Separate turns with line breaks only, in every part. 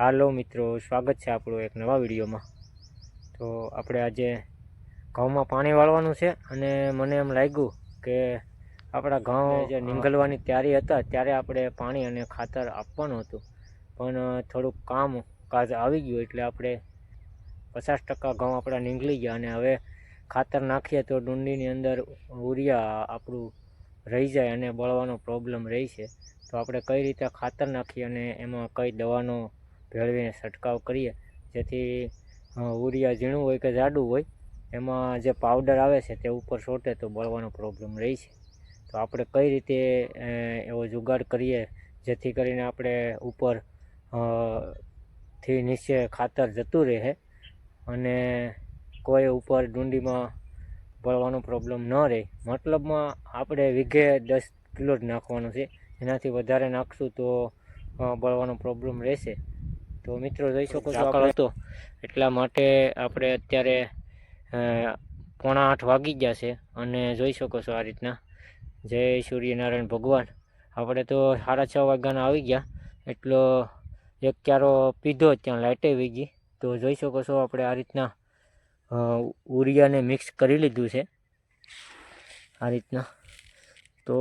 હાલો મિત્રો સ્વાગત છે આપણું એક નવા વિડીયોમાં. તો આપણે આજે ઘઉંમાં પાણી વાળવાનું છે અને મને એમ લાગ્યું કે આપણા ઘઉં જે નીંગલવાની તૈયારી હતા ત્યારે આપણે પાણી અને ખાતર આપવાનું હતું. પણ થોડુંક કામ કાજ આવી ગયું એટલે આપણે પચાસ ટકા ઘઉં આપણા નીંગળી ગયા અને હવે ખાતર નાખીએ તો ડુંડીની અંદર ઉરિયા આપણું રહી જાય અને બળવાનો પ્રોબ્લેમ રહી છે. તો આપણે કઈ રીતે ખાતર નાખીએ અને એમાં કઈ દવાનો ભેળવીને છંટકાવ કરીએ. જેથી ઉરિયા ઝીણું હોય કે જાડું હોય, એમાં જે પાવડર આવે છે તે ઉપર છોટે તો બળવાનો પ્રોબ્લેમ રહે છે. તો આપણે કઈ રીતે એવો જુગાડ કરીએ જેથી કરીને આપણે ઉપરથી નીચે ખાતર જતું રહે અને કોઈ ઉપર ડુંડીમાં બળવાનો પ્રોબ્લેમ ન રહે. મતલબમાં આપણે વીઘે દસ કિલો જ નાખવાનું છે. એનાથી વધારે નાખશું તો બળવાનો પ્રોબ્લેમ રહેશે. તો મિત્રો જોઈ શકો છો આપણે હતો. એટલા માટે આપણે અત્યારે પોણા આઠ વાગી ગયા છે અને જોઈ શકો છો આ રીતના. જય સૂર્યનારાયણ ભગવાન. આપણે તો સાડા છ વાગ્યાના આવી ગયા એટલો એક ક્યારો પીધો ત્યાં લાઇટે આવી ગઈ તો જોઈ શકો છો આપણે આ રીતના ઉરિયાને મિક્સ કરી લીધું છે. આ રીતના. તો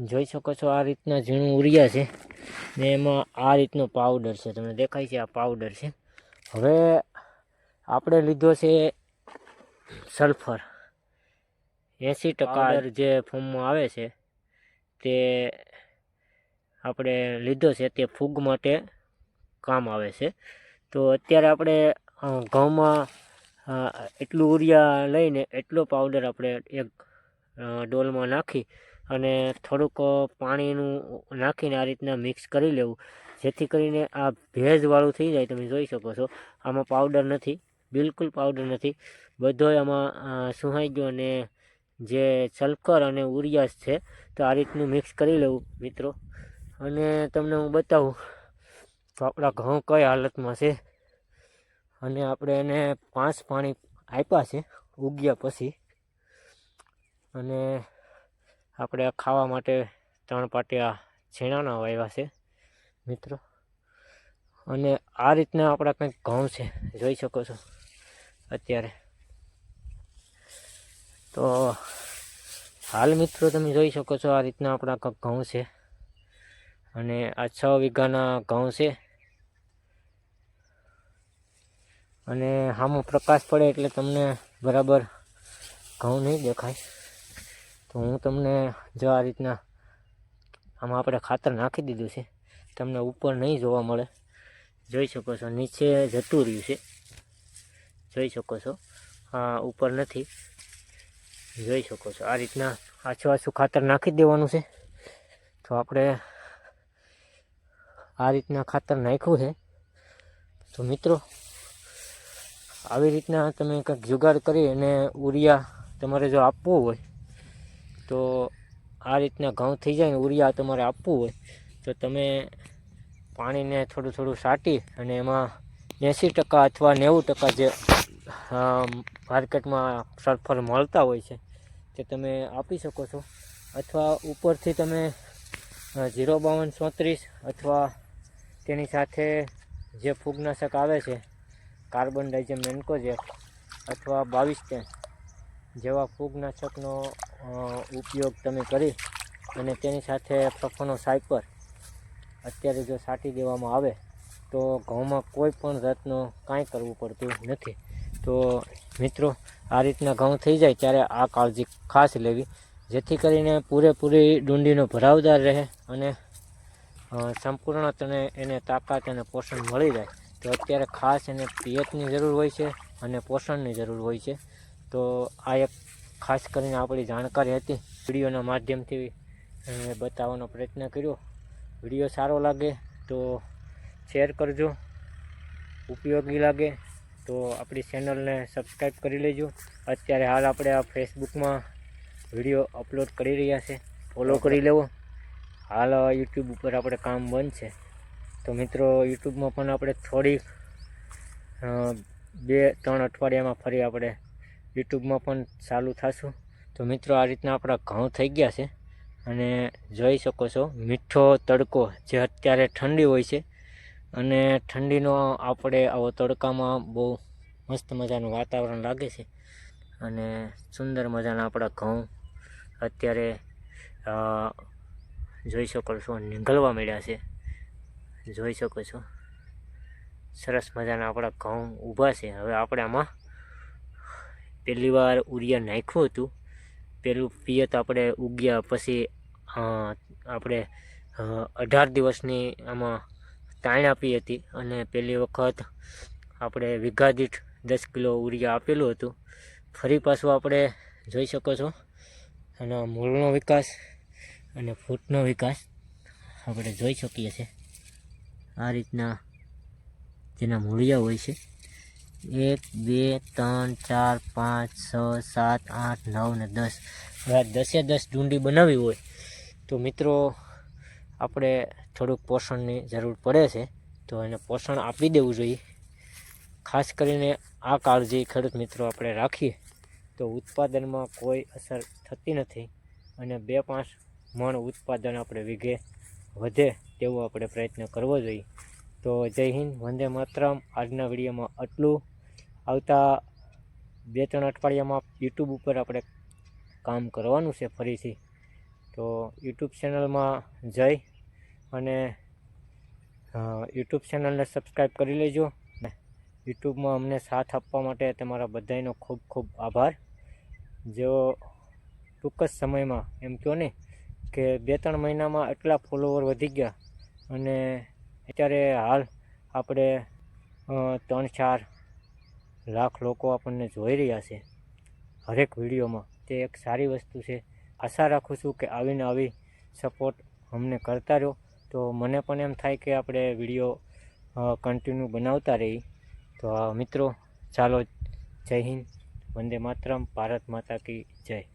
જોઈ શકો છો આ રીતના ઝીણું ઉરિયા છે ને એમાં આ રીતનો પાવડર છે. તમને દેખાય છે આ પાવડર છે. હવે આપણે લીધો છે સલ્ફર એંસી ટકા જે ફોર્મમાં આવે છે તે આપણે લીધો છે તે ફૂગ માટે કામ આવે છે. તો અત્યારે આપણે ઘઉંમાં એટલું ઉરિયા લઈને એટલો પાવડર આપણે એક ડોલમાં નાખી અને થોડુંક પાણીનું નાખીને આ રીતના મિક્સ કરી લેવું. જેથી કરીને આ ભેજવાળું થઈ જાય, તમે જોઈ શકો છો. આમાં પાવડર નથી, બિલકુલ પાવડર નથી. બધોય આમાં સુહાઈ ગયો અને જે સલ્ફર અને ઉરિયાસ છે, તો આ રીતનું મિક્સ કરી લેવું, મિત્રો. અને તમને હું બતાવું તો આપણા ઘઉં કઈ હાલતમાં છે? અને આપણે એને પાંચ પાણી આપ્યા છે, ઉગ્યા પછી. અને આપણે ખાવા માટે ત્રણ પાટિયા છીણાના વાવ્યા છે, મિત્રો. અને આ રીતના આપણા કંઈક ઘઉં છે, જોઈ શકો છો અત્યારે. તો હાલ મિત્રો તમે જોઈ શકો છો આ રીતના આપણા કંઈક ઘઉં છે. અને આ છ વીઘાના ઘઉં છે. અને આમાં પ્રકાશ પડે એટલે તમને બરાબર ઘઉં નહીં દેખાય. તો હું તમને જો આ રીતના આમાં આપણે ખાતર નાખી દીધું છે, તમને ઉપર નહીં જોવા મળે. જોઈ શકો છો, નીચે જતું રહ્યું છે. જોઈ શકો છો. આ ઉપર નથી. જોઈ શકો છો. આ રીતના આછું આછું ખાતર નાખી દેવાનું છે. તો આપણે આ રીતના ખાતર નાખ્યું છે. તો મિત્રો, આવી રીતના તમે કંઈક જુગાડ કરી અને ઉરિયા તમારે જો આપવું હોય તો આ રીતના ઘઉં થઈ જાય ને ઉરિયા તમારે આપવું હોય, તો તમે પાણીને થોડું થોડું સાટી અને એમાં એંસી ટકા અથવા નેવું ટકા જે માર્કેટમાં સલ્ફર મળતા હોય છે, તે તમે આપી શકો છો. અથવા ઉપરથી તમે ઝીરો બાવન ચોત્રીસ અથવા તેની સાથે જે ફૂગનાશક આવે છે, કાર્બન ડાઇઝમ મેન્કોજેક અથવા બાવીસ ટેન જેવા ફૂગનાશકનો ઉપયોગ તમે કરી અને તેની સાથે ફફનો સાયપર અત્યારે જો છાંટી દેવામાં આવે તો ઘઉંમાં કોઈ પણ જાતનું કાંઈ કરવું પડતું નથી. તો મિત્રો, આ રીતના ઘઉં થઈ જાય ત્યારે આ કાળજી ખાસ લેવી. જેથી કરીને પૂરેપૂરી ડુંડીનો ભરાવદાર રહે અને સંપૂર્ણ તને એને તાકાત અને પોષણ મળી જાય. તો અત્યારે ખાસ એને પિયતની જરૂર હોય છે અને પોષણની જરૂર હોય છે. તો આ એક ખાસ કરીને આપણી જાણકારી હતી. વિડીયોના માધ્યમથી બતાવવાનો પ્રયત્ન કર્યો. વીડિયો સારો લાગે તો શેર કરજો. ઉપયોગી લાગે તો આપણી ચેનલને સબસ્ક્રાઈબ કરી લેજો. અત્યારે હાલ આપણે આ ફેસબુકમાં વીડિયો અપલોડ કરી રહ્યા છે. ફોલો કરી લેવો. હાલ યુટ્યુબ ઉપર આપણે કામ બંધ છે. તો મિત્રો, યુટ્યુબમાં પણ આપણે થોડીક બે, ત્રણ અઠવાડિયામાં ફરી આપણે યુટ્યુબમાં પણ ચાલુ થશું. તો મિત્રો, આ રીતના આપણા ઘઉં થઈ ગયા છે. અને જોઈ શકો છો, મીઠો તડકો જે અત્યારે ઠંડી હોય છે. અને ઠંડીનો આપણે આવો તડકામાં બહુ મસ્ત મજાનું વાતાવરણ લાગે છે. અને સુંદર મજાના આપણા ઘઉં અત્યારે જોઈ શકો છો નીંગળવા મળ્યા છે. જોઈ શકો છો. સરસ મજાના આપણા ઘઉં ઊભા છે. હવે આપણે આમાં પહેલી વાર ઉરિયા નાખ્યું હતું. પેલું પિયત આપણે ઉગ્યા પછી આપણે અઢાર દિવસની આમાં તાણ આપી હતી અને પહેલી વખત આપણે વીઘા દીઠ દસ કિલો ઉરિયા આપેલું હતું. ફરી પાછું આપણે જોઈ શકો છો. અને મૂળનો વિકાસ અને ફૂટનો વિકાસ આપણે જોઈ શકીએ છીએ. આ રીતના જેના મૂળિયા હોય છે. એક, બે, ત્રણ, ચાર, પાંચ, છ, સાત, આઠ, નવ ને દસ. હવે દસે દસ ડુંડી બનાવવી હોય તો મિત્રો આપણે થોડુંક પોષણની જરૂર પડે છે. તો એને પોષણ આપી દેવું જોઈએ. ખાસ કરીને આ કાળજી ખેડૂત મિત્રો આપણે રાખીએ તો ઉત્પાદનમાં કોઈ અસર થતી નથી અને બે પાંચ મણ ઉત્પાદન આપણે વીઘે વધે તેવો આપણે પ્રયત્ન કરવો જોઈએ. તો જય હિન્દ, વંદે માતરમ. આજના વિડીયોમાં આટલું. આવતા બે ત્રણ અઠવાડિયામાં યુટ્યુબ ઉપર આપણે કામ કરવાનું છે ફરીથી. તો યુટ્યુબ ચેનલમાં જઈ અને યુટ્યુબ ચેનલને સબસ્ક્રાઈબ કરી લેજો. યુટ્યુબમાં અમને સાથ આપવા માટે તમારા બધાનો ખૂબ ખૂબ આભાર. જેઓ ટૂંક જ સમયમાં એમ કહો ને કે બે ત્રણ મહિનામાં એટલા ફોલોવર વધી ગયા અને અત્યારે હાલ આપણે ત્રણ ચાર લાખ લોકો આપણને જોઈ રહ્યા છે હરેક વિડીયોમાં. તે એક સારી વસ્તુ છે. આશા રાખું છું કે આવીને આવી સપોર્ટ અમને કરતા રહો. તો મને પણ એમ થાય કે આપણે વીડિયો કન્ટિન્યુ બનાવતા રહી. તો મિત્રો, ચાલો, જય હિન્દ. વંદે માતરમ. ભારત માતા કી જય.